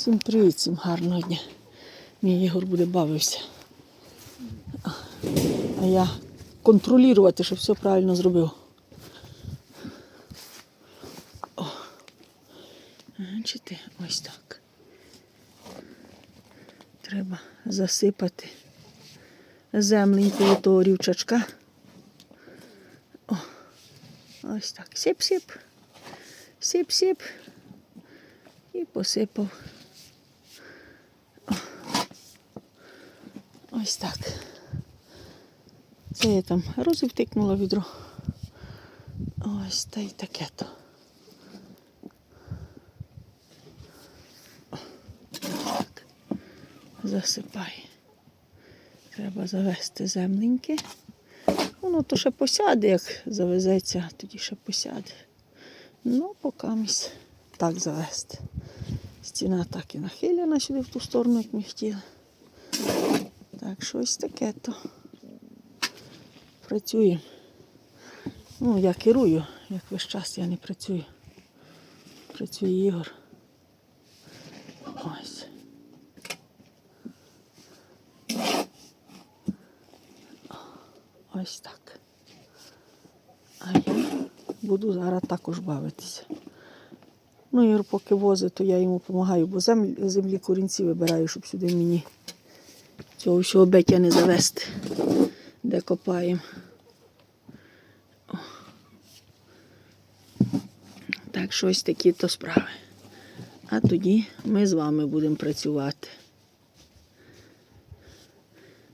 Всім привіт, всім гарного дня. Мій Ігор буде бавився. А я контролювати, щоб все правильно зробив. О. Бачите, ось так. Треба засипати земленькою того рівчачка. О. Ось так. Сип-сип. Сип-сип. І посипав. Ось так. Це я там розвтикнула відро. Ось та й таке то. Так. Засипай. Треба завести земленьки. Воно то ще посяде, як завезеться, тоді ще посяде. Ну, поки місь так завести. Стіна так і нахилена сюди в ту сторону, як ми хотіли. Так, щось таке то. Працюємо. Ну, я керую, як весь час я не працюю. Працює Ігор. Ось. Ось так. А я буду зараз також бавитися. Ну, Ігор поки возить, то я йому допомагаю, бо землі корінці вибираю, щоб сюди мені цього всього бетя не завести, де копаємо. Так, щось такі то справи. А тоді ми з вами будемо працювати.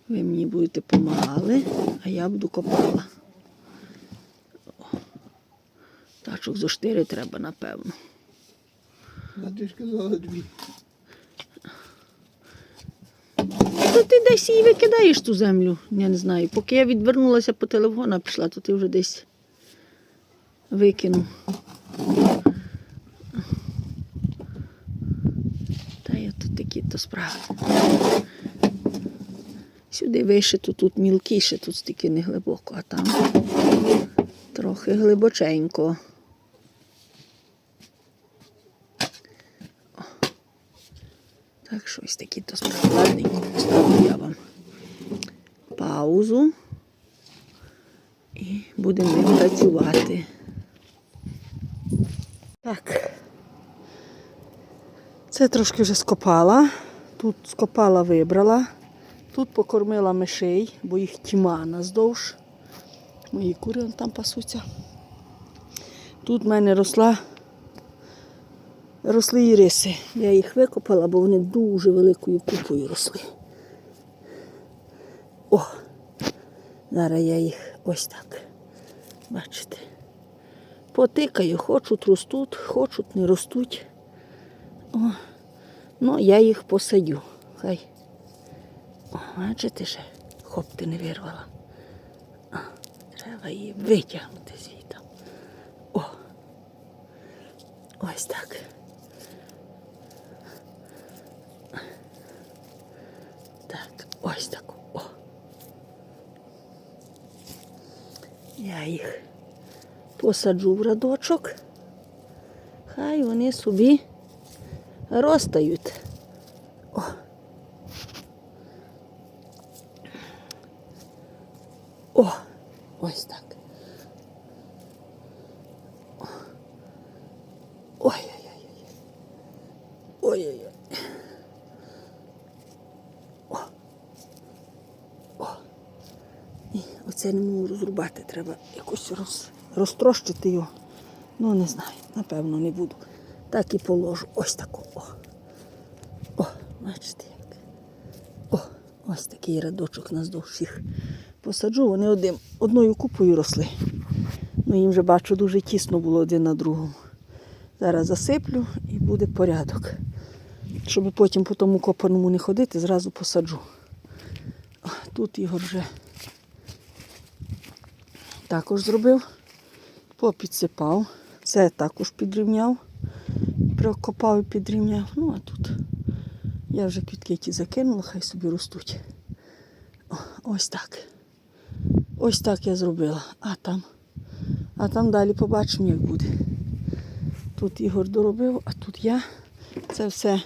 Ви мені будете допомагали, а я буду копала. Тачок зо штири треба, напевно. А ти дві. То ти десь її викидаєш ту землю, я не знаю. Поки я відвернулася по телефону, пішла, то ти вже десь викинув. Та я тут такі то справи. Сюди вишито, тут мілкіше, тут стільки не глибоко, а там трохи глибоченько. Так, щось такі то справи. Поставлю я вам паузу і будемо працювати. Так. Це трошки вже скопала. Тут скопала, вибрала. Тут покормила мишей, бо їх тьма наздовж. Мої кури там пасуться. Тут в мене росла, росли іриси. Я їх викопала, бо вони дуже великою купою росли. О! Зараз я їх ось так. Бачите. Потикаю, хочуть ростуть, хочуть не ростуть. О, ну, я їх посадю. Хай. О, бачите ще, хопти не вирвала. А, треба її витягнути звідти. О ось так. О. Я їх посаджу в радочок. Хай вони собі ростають. О. О, ось так. О. Ой-ой-ой. Ой-ой-ой. О. О. І розрубати, треба якось роз, розтрощити його. Ну, не знаю, напевно, не буду. Так і положу. Ось таку. О. О, бачите як. О, ось такий рядочок наздовж їх посаджу. Вони одним, одною купою росли. Ну, їм вже бачу, дуже тісно було один на другому. Зараз засиплю і буде порядок. Щоб потім по тому копаному не ходити, зразу посаджу. Тут Ігор вже також зробив, попідсипав. Це також підрівняв, прокопав і підрівняв. Ну, а тут я вже квітки ті закинула, хай собі ростуть. О, ось так. Ось так я зробила. А там, а там далі побачимо, як буде. Тут Ігор доробив, а тут я це все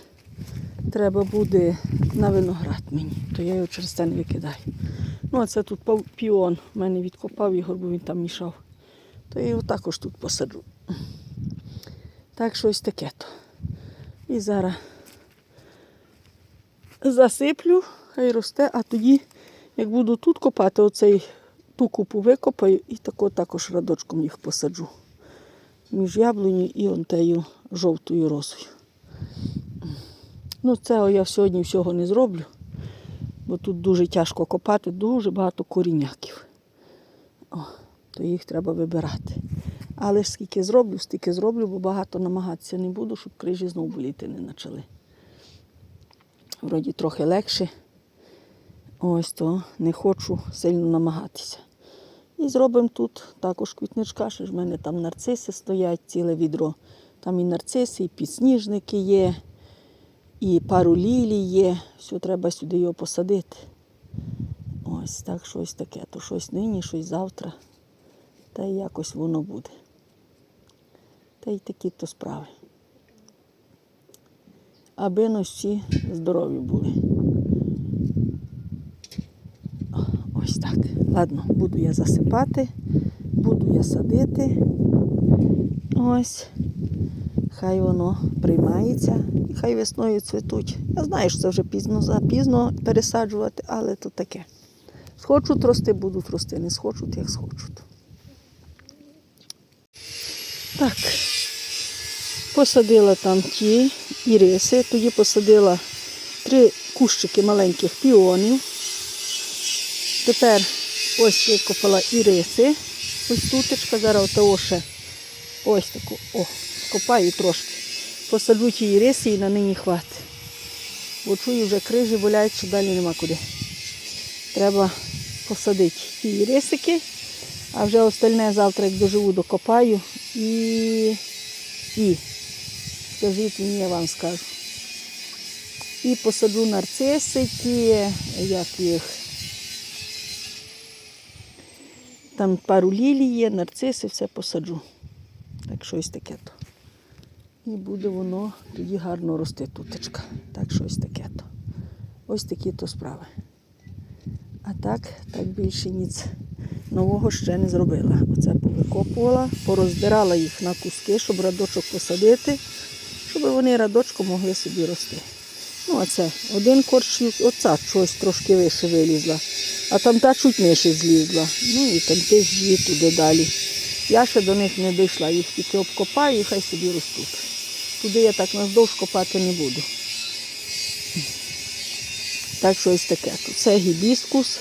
треба буде на виноград мені, то я його через це не викидаю. Ну, а це тут піон. в мене відкопав Ігор, бо він там мішав. То я його також тут посаджу. Так, щось таке то. І зараз засиплю, хай росте, а тоді, як буду тут копати, оцей ту купу викопаю і тако також радочком їх посаджу. Між яблуню і онтею жовтою розою. Ну, цього я сьогодні всього не зроблю, бо тут дуже тяжко копати, дуже багато коріняків. О, то їх треба вибирати. Але ж скільки зроблю, стільки зроблю, бо багато намагатися не буду, щоб крижі знову боліти не почали. Вроді трохи легше. Ось то не хочу сильно намагатися. І зробимо тут також квітничка, що ж в мене там нарциси стоять, ціле відро. Там і нарциси, і підсніжники є, і пару лілій є. Все, треба сюди його посадити. Ось так щось таке. То щось нині, щось завтра. Та й якось воно буде. Та й такі то справи. Аби всі здорові були. Ось так. Ладно, буду я засипати, буду я садити. Ось. Хай воно приймається і хай весною цвітуть. Я знаю, що це вже пізно запізно пересаджувати, але то таке. Схочуть рости, будуть рости, не схочуть, як схочуть. Так, посадила там ті іриси, тоді посадила три кущики маленьких піонів. Тепер ось викопала іриси. Ось тутечка, зараз того ще ось таку, о, скопаю трошки. Посаджу ті іриси і на нині хватить. Бо чую, вже крижі болять, що далі нема куди. Треба посадити ті ірисики, а вже остальне завтра, як доживу, докопаю і, і скажіть мені, я вам скажу. І посаджу нарцисики, як їх. Там пару лілій є, нарциси, все посаджу. Так щось таке то. І буде воно тоді гарно рости тутечка. Так щось таке то. Ось такі то справи. А так, так більше ніц нового ще не зробила. Оце повикопувала, пороздирала їх на куски, щоб радочок посадити, щоб вони радочком могли собі рости. Ну, а це один корч, оця щось трошки вище вилізла, а там та чуть нижче злізла. Ну і там теж туди далі. Я ще до них не дійшла, їх тільки обкопаю і хай собі ростуть. Туди я так наздовж копати не буду. Так що ось таке. Це гібіскус,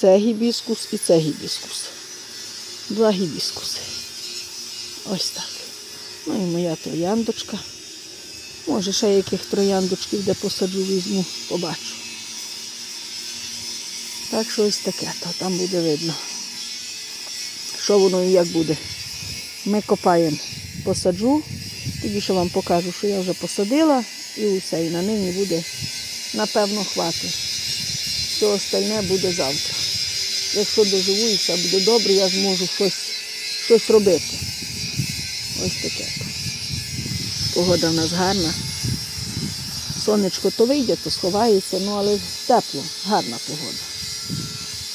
це гібіскус і це гібіскус. Два гібіскуси. Ось так. Ну і моя трояндочка. Може, ще яких трояндочків, де посаджу, візьму, побачу. Так що ось таке, то там буде видно. Що воно і як буде. Ми копаємо, посаджу, тоді ще вам покажу, що я вже посадила і усе. І на нині буде, напевно, хватить. Все остальне буде завтра. Якщо доживу і все буде добре, я зможу щось, щось робити. Ось таке. Погода в нас гарна. Сонечко то вийде, то сховається, ну але тепло, гарна погода.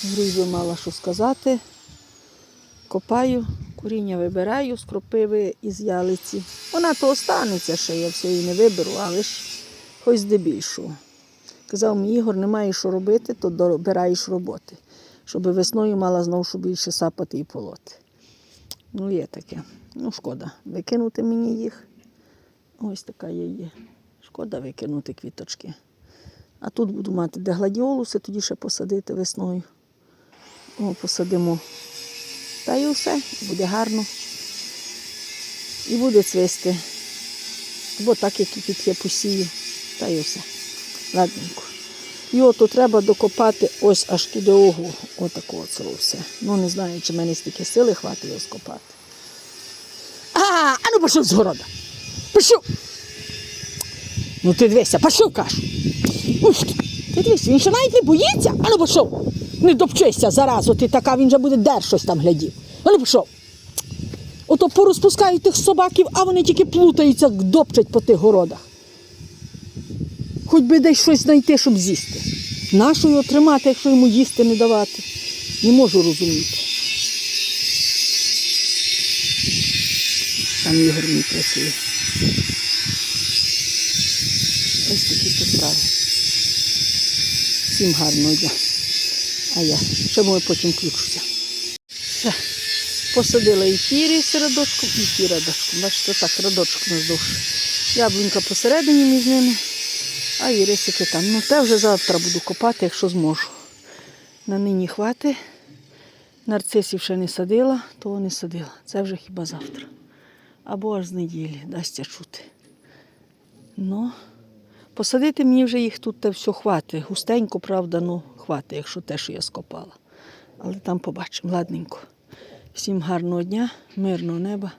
Грузю мала що сказати. Копаю, коріння вибираю з кропиви із ялиці. Вона то останеться ще, я все її не виберу, але ж хоч здебільшого. Казав мені Ігор, немає що робити, то добираєш роботи, щоб весною мала знову що більше сапати і полоти. Ну, є таке. Ну, шкода. Викинути мені їх. Ось така є є. Шкода викинути квіточки. А тут буду мати де гладіолуси, тоді ще посадити весною. О, посадимо. Та й усе, буде гарно. І буде цвісти. Бо так, як і тут є посію. Та й усе. Ладненько. І ото треба докопати ось аж туди огу. Отако це все. Ну не знаю, чи в мене стільки сили хватить його скопати. А, а ну пішов з города. Пішов. Ну ти дивися, пішов, кажу. Ух ти дивись, він ще навіть не боїться, а ну пішов. Не допчися заразу, ти така, він же буде дер щось там глядів. А ну пішов. Ото порозпускають тих собаків, а вони тільки плутаються, допчать по тих городах. Хоч би десь щось знайти, щоб з'їсти. Нащо його тримати, якщо йому їсти не давати? Не можу розуміти. Там Ігор мій працює. Ось такі справи. Всім гарного дня. А я ще може потім включуся. Все. Посадила і фірі з радочком, і ті радочком. Бачите, так, радочок наздовж. Яблунька посередині між ними, а ірисики там. Ну, те вже завтра буду копати, якщо зможу. На нині хвати. Нарцисів ще не садила, того не садила. Це вже хіба завтра. Або аж з неділі, дасться чути. Ну, посадити мені вже їх тут те все хватить. Густенько, правда, ну хватить, якщо те, що я скопала. Але там побачимо, ладненько. Всім гарного дня, мирного неба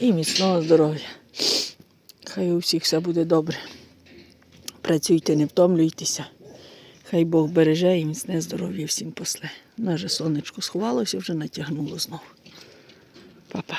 і міцного здоров'я. Хай у всіх все буде добре. Працюйте, не втомлюйтеся. Хай Бог береже і міцне здоров'я всім после. Наже сонечко сховалося, вже натягнуло знову. Па-па.